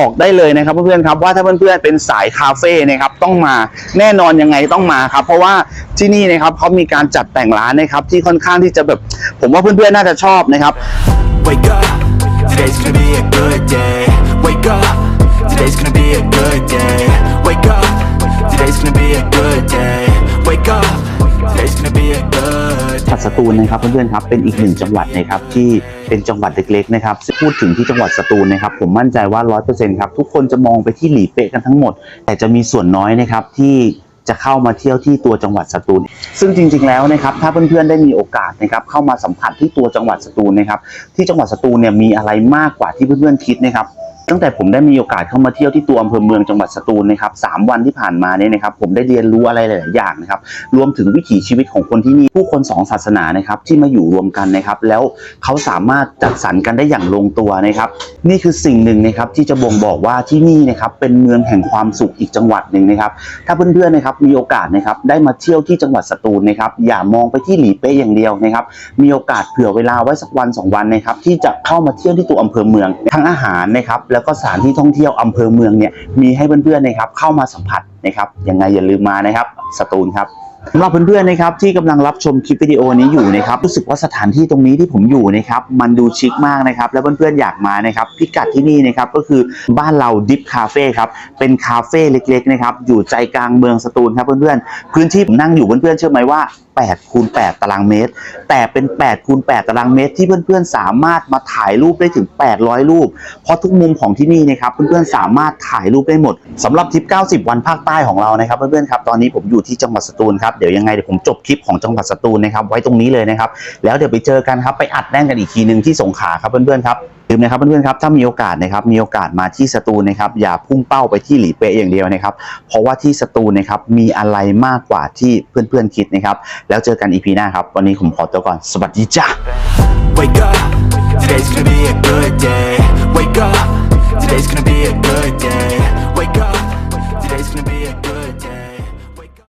บอกได้เลยนะครับเพื่อนๆครับว่าถ้าเพื่อนๆเป็นสายคาเฟ่นะครับต้องมาแน่นอนยังไงต้องมาครับ เพราะว่าที่นี่นะครับเขามีการจัดแต่งร้านนะครับที่ค่อนข้างที่จะแบบผมว่าเพื่อนๆน่าจะชอบนะครับ Wake up, today's gonna be a good day. สตูลนะครับเพื่อนๆครับเป็นอีกหนึ่งจังหวัดนะครับที่เป็นจังหวัดเล็กๆนะครับพูดถึงที่จังหวัดสตูลนะครับผมมั่นใจว่า100%ครับทุกคนจะมองไปที่หลีเป๊ะกันทั้งหมด แต่จะมีส่วนน้อยนะครับที่จะเข้ามาเที่ยวที่ตัวจังหวัดสตูล ซึ่งจริง ๆ แล้วนะครับถ้าเพื่อนๆได้มีโอกาสนะครับเข้ามาสัมผัสที่ตัวจังหวัดสตูลนะครับที่จังหวัดสตูลเนี่ยมีอะไรมากกว่าที่เพื่อนๆคิดนะครับ ตั้งแต่ผมได้มีโอกาสเข้ามาเที่ยวที่ตัวอำเภอเมืองจังหวัดสตูลนะครับสามวันที่ผ่านมาเนี่ยนะครับ ผมได้เรียนรู้อะไรหลาย ๆ อย่างนะครับ รวมถึงวิถีชีวิตของคนที่นี่ผู้คนสองศาสนานะครับที่มาอยู่รวมกันนะครับ แล้วเขาสามารถจัดสรรกันได้อย่างลงตัวนะครับ นี่คือสิ่งหนึ่งนะครับที่จะบ่งบอกว่าที่นี่นะครับเป็นเมืองแห่งความสุขอีกจังหวัดหนึ่งนะครับ ถ้าเพื่อน ๆ นะครับมีโอกาสนะครับได้มาเที่ยวที่จังหวัดสตูลนะครับ อย่ามองไปที่หลีเป๊ะอย่างเดียวนะครับ มีโอกาสเผื่อเวลาไว้สักวันสองวันนะครับที่จะเข้ามาเที่ยวที่ตัวอำเภอเมืองทั้งอาหารนะครับแล้วก็สถานที่ท่องเที่ยวอำเภอเมืองเนี่ยมีให้เพื่อนๆนะครับเข้ามาสัมผัสนะครับยังไงอย่าลืมมานะครับสตูลครับ สำหรับเพื่อนๆนะครับที่กำลังรับชมคลิปวิดีโอนี้อยู่นะครับรู้สึกว่าสถานที่ตรงนี้ที่ผมอยู่นะครับมันดูชิคมากนะครับแล้วเพื่อนๆอยากมานะครับพิกัดที่นี่นะครับก็คือบ้านเราดิฟคาเฟ่ครับเป็นคาเฟ่เล็กๆนะครับอยู่ใจกลางเมืองสตูลครับเพื่อนๆพื้นที่ผมนั่งอยู่เพื่อนๆเชื่อไหมว่า8คูณ8ตารางเมตร แต่เป็น8คูณ8ตารางเมตร ที่เพื่อนๆ สามารถมาถ่ายรูปได้ถึง 800 รูป เพราะทุกมุมของที่นี่นะครับเพื่อนๆ สามารถถ่ายรูปได้หมดสำหรับทริป 90 วันภาคใต้ของเรานะครับเพื่อนๆ ครับ ตอนนี้ผมอยู่ที่จังหวัดสตูลครับเดี๋ยวยังไงเดี๋ยวผมจบคลิปของจังหวัดสตูลนะครับไว้ตรงนี้เลยนะครับแล้วเดี๋ยวไปเจอกันครับไปอัดแน่นกันอีกทีหนึ่งที่สงขลาครับเพื่อนๆครับลืมนะครับเพื่อนๆครับถ้ามีโอกาสนะครับมีโอกาสมาที่สตูลนะครับอย่าพุ่งเป้าไปที่หลีเป๊ะอย่างเดียวนะครับเพราะว่าที่สตูลนะครับมีอะไรมากกว่าที่เพื่อนๆคิดนะครับแล้วเจอกันอีพีหน้าครับวันนี้ผมขอตัวก่อนสวัสดีจ้า